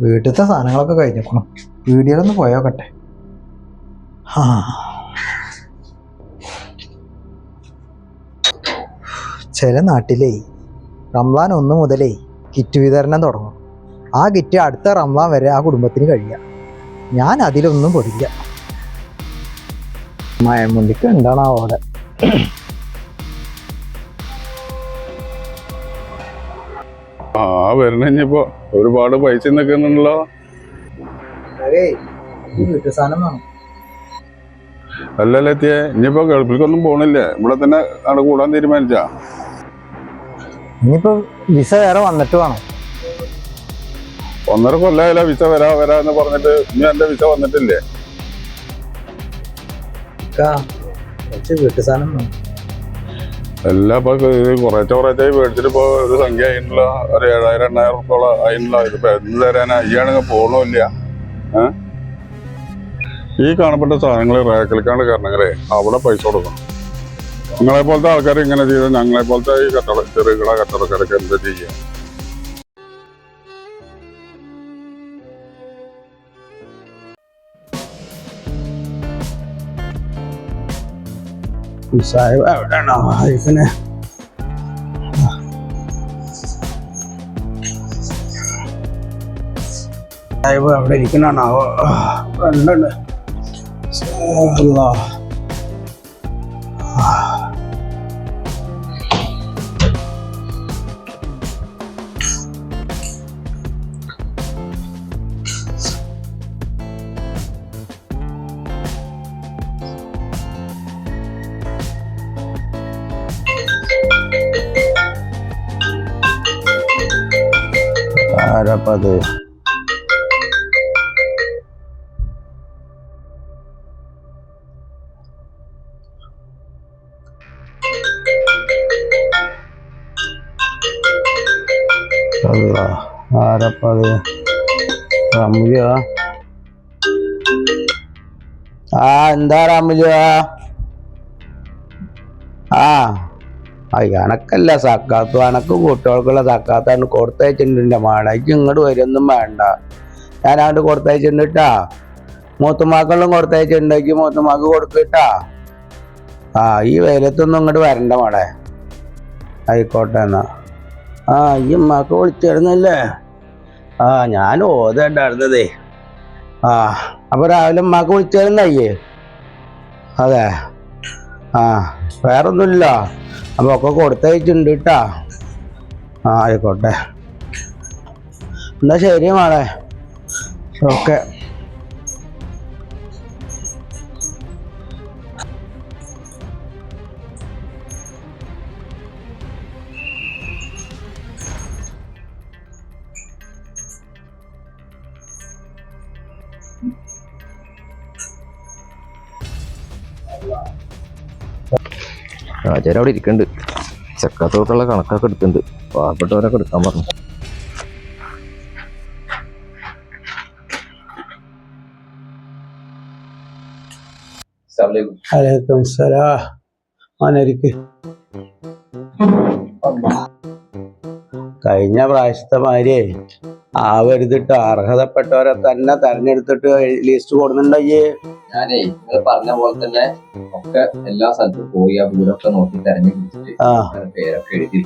വീട്ടിലത്തെ സാധനങ്ങളൊക്കെ കഴിഞ്ഞേക്കണം. വീഡിയോയിലൊന്ന് പോയോക്കട്ടെ. ആ ചില നാട്ടിലേ റംലാൻ ഒന്ന് മുതലേ കിറ്റ് വിതരണം തുടങ്ങും. ആ കിറ്റ് അടുത്ത റംലാൻ വരെ ആ കുടുംബത്തിന് കഴിയാം. ഞാൻ അതിലൊന്നും പൊടില്ല. മയമുണ്ടിക്ക് ഉണ്ടാണോ അവിടെ? ആ വരണ ഇനിയിപ്പോ ഒരുപാട് പൈസ നിൽക്കുന്നുണ്ടല്ലോ അല്ലല്ലേ എത്തിയേ ഇനിയിപ്പോ ഗൾഫിലേക്കൊന്നും പോണില്ലേ? ഇവിടെ തന്നെ അവിടെ കൂടാൻ തീരുമാനിച്ചാ. ഇനിയിപ്പോ വിസ വേറെ വന്നിട്ട് വേണം. ഒന്നര കൊല്ലായാലോ വിസ വരാ വരാ എന്ന് പറഞ്ഞിട്ട് ഇനി എന്റെ വിസ വന്നിട്ടില്ലേ? വീട്ടു സാധനം വേണം. എല്ലാം ഇപ്പൊ ഇത് കുറേശ്ശെ കുറേശ്ശായി മേടിച്ചിട്ട് ഇപ്പോൾ ഒരു സംഖ്യ ആയിട്ടുള്ള ഒരു ഏഴായിരം എണ്ണായിരം ഉറുപ്പോളം അതിനുള്ള ഇതിപ്പോൾ എന്ത് തരാനാ? ഇയാണെങ്കിൽ പോകണമില്ല ഈ കാണപ്പെട്ട സാധനങ്ങൾ റേക്കലിക്കാണ്ട് കാരണങ്ങളെ അവിടെ പൈസ കൊടുക്കണം. നിങ്ങളെ പോലത്തെ ആൾക്കാർ ഇങ്ങനെ ചെയ്താൽ ഞങ്ങളെ പോലത്തെ ഈ കച്ചവട ചെറുകിട കച്ചവടക്കാരൊക്കെ എന്താ ചെയ്യുക സാഹിബ് എവിടെയാണോ ഇരിക്കണേ സാഹിബ് അവിടെ ഇരിക്കണോ ഫ്രണ്ടുണ്ട് ആരപ്പത് അല്ല ആരപ്പത് റമുജ ആ എന്താ റമുജ ആ ആ എനക്കല്ല സക്കാത്ത് അനക്ക് കുട്ടികൾക്കുള്ള സക്കാത്താണ് കൊടുത്തയച്ചിട്ടുണ്ട്. മാണയ്ക്ക് ഇങ്ങോട്ട് വരൊന്നും വേണ്ട. ഞാൻ അവന്റെ കൊടുത്തയച്ചിട്ടുണ്ട്. കേട്ടാ മൂത്തുമാക്കളിലും കൊടുത്തയച്ചിട്ടുണ്ടെങ്കിൽ മൂത്തുമാക്ക് കൊടുക്കട്ടാ ആ ഈ വെയിലത്തൊന്നും ഇങ്ങോട്ട് വരണ്ട മാടെ ആയിക്കോട്ടെ എന്നാ. ആ ഈ ഉമ്മാക്ക് വിളിച്ചിരുന്നല്ലേ? ആ ഞാൻ ഓതണ്ടായിരുന്നതേ. ആ അപ്പൊ രാവിലെ ഉമ്മാക്ക് വിളിച്ചിരുന്നയ്യേ അതെ. ആ വേറൊന്നുമില്ല. അപ്പൊ ഒക്കെ കൊടുത്തയച്ചിട്ടുണ്ട് കേട്ടാ ആ ആയിക്കോട്ടെ. എന്നാ ശരി മോളെ. ഓക്കെ. രാജാര് അവിടെ ഇരിക്കുന്നുണ്ട് ചക്കത്തോട്ടുള്ള കണക്കൊക്കെ എടുക്കുന്നുണ്ട് പാവപ്പെട്ടവരൊക്കെ എടുക്കാൻ പറഞ്ഞു. അലൈക്കും. കഴിഞ്ഞ പ്രാവശ്യത്തെ മാതിരിയേ ആവരുതിട്ട് അർഹതപ്പെട്ടവരെ തന്നെ തെരഞ്ഞെടുത്തിട്ട് ലിസ്റ്റ് കൊടുക്കുന്നുണ്ടയ്യേ ഞാനേ നിങ്ങൾ പറഞ്ഞ പോലെ തന്നെ ഒക്കെ എല്ലാ സ്ഥലത്തും പോയി ആ വീടൊക്കെ നോക്കി തെരഞ്ഞെടുത്തിട്ട് ആ. പേരൊക്കെ എഴുതി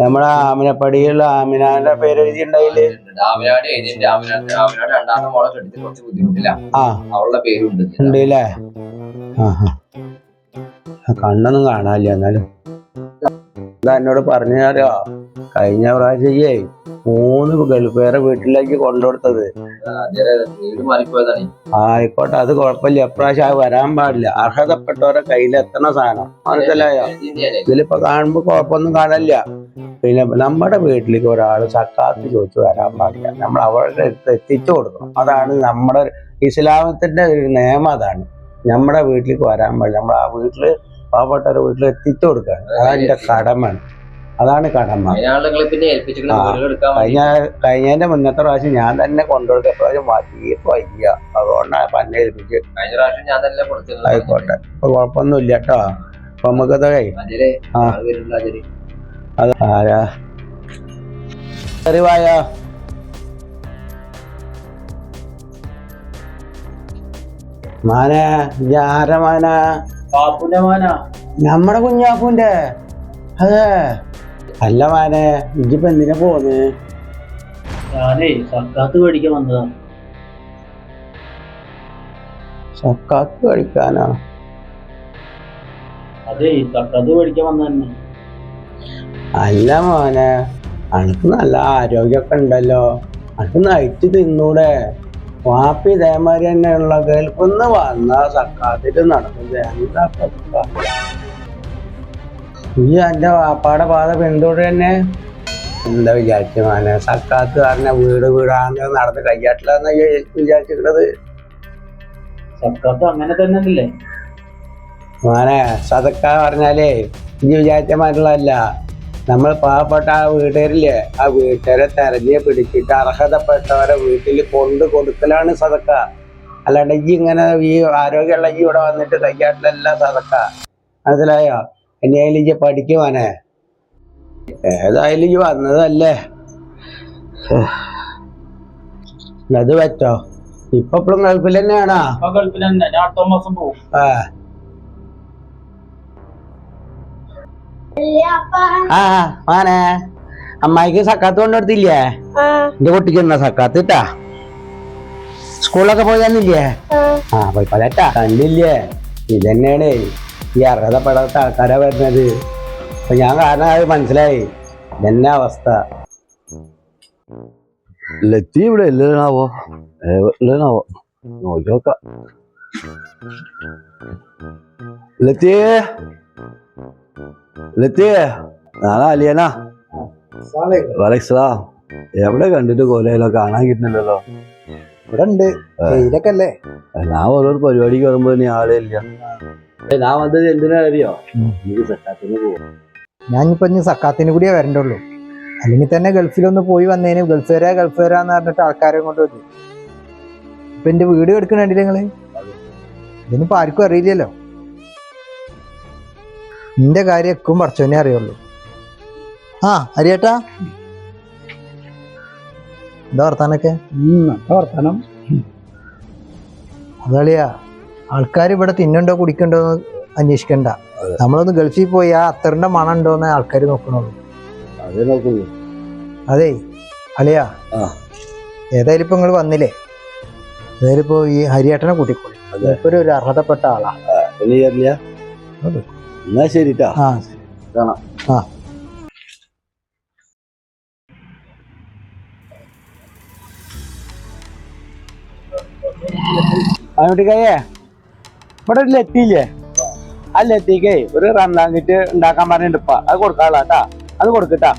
നമ്മുടെ ആമിനപ്പടിയുള്ള ആമിനാന്റെ പേര് എഴുതിയിട്ടുണ്ടായില്ലേ ആമിനാട് എഴുതിയിട്ട് ആമിനാട് ആമിനാട് രണ്ടാമത്തെ മോളെ കെട്ടിട്ട് കുറച്ച് ബുദ്ധിമുട്ടില്ല. ആ. അവളുടെ പേരുണ്ട്. ആഹാ. കണ്ണൊന്നും കാണാനില്ല എന്നാലും. എന്താ എന്നോട് പറഞ്ഞാലോ? കഴിഞ്ഞ പ്രാവശ്യേ മൂന്ന് ഗൾഫേറെ വീട്ടിലേക്ക് കൊണ്ടുകൊടുത്തത്. ആയിക്കോട്ടെ അത് കുഴപ്പമില്ല. എപ്രാവശ്യം അത് വരാൻ പാടില്ല. അർഹതപ്പെട്ടവരെ കയ്യിൽ എത്തണ സാധനം. മനസ്സിലായോ? ഇതിലിപ്പോ കാണുമ്പോ കുഴപ്പമൊന്നും കാണില്ല. പിന്നെ നമ്മുടെ വീട്ടിലേക്ക് ഒരാൾ സക്കാത്ത് ചോദിച്ചു വരാൻ പാടില്ല. നമ്മൾ അവരുടെ അടുത്ത് എത്തിച്ചു കൊടുക്കണം. അതാണ് നമ്മുടെ ഇസ്ലാമത്തിന്റെ ഒരു നിയമം അതാണ്. നമ്മുടെ വീട്ടിലേക്ക് വരാൻ പാടില്ല. നമ്മൾ ആ വീട്ടിൽ പാവപ്പെട്ടവരെ വീട്ടിൽ എത്തിച്ചു കൊടുക്കുക അതെന്റെ കടമാണ് അതാണ് കടമ. കഴിഞ്ഞ കഴിഞ്ഞതിന്റെ മുന്നത്തെ പ്രാവശ്യം ഞാൻ തന്നെ കൊണ്ടുകൊടുക്കുക പ്രാവശ്യം വലിയ വയ്യ അതുകൊണ്ടാണ് പന്നെ ഏൽപ്പിച്ച് ആയിക്കോട്ടെ. ഇപ്പൊ കുഴപ്പമൊന്നുമില്ല കേട്ടോ. അപ്പൊ നമുക്ക് അത് ആരാ? അറിവായോ മാന ആരാ നമ്മുടെ കുഞ്ഞാപ്പൂന്റെ. അതെ. അല്ല മാനെ ഇജിപ്പോ എന്തിനാ പോന്ന് ഞാനേ സക്കാത്ത് മേടിക്കാൻ വന്നതാ. സക്കാത്ത് കഴിക്കാനോ അതെ സക്കാത്ത് മേടിക്കാൻ വന്നെ അല്ല മോനെ അനക്ക് നല്ല ആരോഗ്യമൊക്കെ ഉണ്ടല്ലോ. അനക്ക് നയിച്ച് തിന്നൂടെ. വാപ്പി ഇതേമാതിരി തന്നെയുള്ള കേൾക്കുന്ന വന്ന സക്കാത്തിട്ട് നടക്കുന്നത് എന്താ ഈ എന്റെ വാപ്പാടെ പാത പിന്തുടരു തന്നെ? എന്താ വിചാരിച്ചു മാനെ? സക്കാത്ത് പറഞ്ഞ വീട് വീടാന്ന് നടന്ന് കയ്യാട്ടില്ലെന്ന് വിചാരിച്ചിട്ടുള്ളത് സക്കാത്ത് അങ്ങനെ തന്നെ അല്ലേ? മാനെ സതക്ക പറഞ്ഞാലേ ഇനി വിചാരിച്ച മാറ്റുള്ളതല്ല നമ്മൾ പാവപ്പെട്ട ആ വീട്ടുകാരില്ലേ? ആ വീട്ടുകാരെ തെരഞ്ഞു പിടിച്ചിട്ട് അർഹതപ്പെട്ടവരെ വീട്ടിൽ കൊണ്ടു കൊടുക്കലാണ് സതക്ക. അല്ലാണ്ട് ഈ ഇങ്ങനെ ഈ ആരോഗ്യമുള്ള ഈ ഇവിടെ വന്നിട്ട് കയ്യാട്ടിലല്ല സതക്ക. മനസ്സിലായോ? എന്നെയായാലും ഇജ്ജ് പഠിക്കുവാനെ ഏതായാലും ഇജ്ജ് വന്നതല്ലേ? അത് പറ്റോ? ഇപ്പൊ എപ്പോഴും ഗൾഫിൽ തന്നെയാണോ? ഗൾഫിൽ തന്നെ. ഞാൻ അടുത്ത മാസം പോകും ആ മാനെ. അമ്മായിക്ക് സക്കാത്ത് കൊണ്ടുകൊടുത്തില്ലേ എന്റെ കുട്ടിക്ക് എന്നാ സക്കാത്ത് ഇട്ടാ സ്കൂളിലൊക്കെ പോയാന്നില്ലേ ആ. പോയി പലട്ടാ. കണ്ടില്ലേ? ഇതന്നെയാണ്. ഈ അർഹതപ്പെടാത്ത ആൾക്കാരാ വരുന്നത്. അപ്പൊ ഞാൻ കാരണം അത് മനസ്സിലായി. ഇതന്നെ അവസ്ഥ. ലത്തി ഇവിടെ ഇല്ലാവോ ഇല്ലാവോ നോക്കി നോക്കാം. ലത്തി. ലത്തി നാളെ അലിയനാ. വലക്സലാം എവിടെ കണ്ടിട്ട് കൊലയിലോ കാണാൻ കിട്ടുന്നില്ലല്ലോ? ഇവിടെ ഉണ്ട് വെയിലൊക്കെ അല്ലേ ഞാൻ ഓരോ പരിപാടിക്ക് വരുമ്പോ ഇനി ആളെ ഇല്ല. ഞാൻ വന്നത് എന്തിനാ അറിയോ? എനിക്ക് സെറ്റാത്തിന് പോകും ഞാൻ ഇപ്പൊ ഇനി സക്കാത്തിന് കൂടിയേ വരണ്ടുള്ളൂ. അല്ലെങ്കിൽ തന്നെ ഗൾഫിലൊന്ന് പോയി വന്നതിന് ഗൾഫ് വരാ ഗൾഫ് വരാന്ന് പറഞ്ഞിട്ട് ആൾക്കാരെ കൊണ്ട് വന്നു ഇപ്പൊ എന്റെ വീട് എടുക്കണില്ല നിങ്ങൾ? ഇതൊന്നും ഇപ്പൊ ആർക്കും അറിയില്ലല്ലോ. നിന്റെ കാര്യം എക്കും പറച്ചോനെ അറിയുള്ളൂ. ആ അരിയേട്ടാ. എന്താ വർത്താനൊക്കെ? വർത്താനം. അതളിയാ ആൾക്കാർ ഇവിടെ തിന്നുണ്ടോ കുടിക്കണ്ടോ എന്ന് അന്വേഷിക്കണ്ട. നമ്മളൊന്ന് ഗൾഫിൽ പോയി ആ അത്തറിന്റെ മണം ഉണ്ടോന്ന് ആൾക്കാർ നോക്കണുള്ളൂ. അതേ അളിയാ. ഏതായാലും ഇപ്പൊ നിങ്ങൾ വന്നില്ലേ? ഏതായാലും ഇപ്പൊ ഈ ഹരിയേട്ടനെ കൂട്ടിക്കോളി. ഒരു അർഹതപ്പെട്ട ആളാ. എന്നാ ശരിട്ടാ. ആ കാണാം. ആ. അങ്ങോട്ടേക്കേ ഇവിടെ ഒരു ലെത്തിയില്ലേ ആ ലെത്തിക്കേ ഒരു റംസാൻ കിറ്റ് ഉണ്ടാക്കാൻ പറഞ്ഞിട്ട് ഇപ്പൊ. അത് കൊടുക്കാളാട്ടാ അത് കൊടുക്കട്ടാ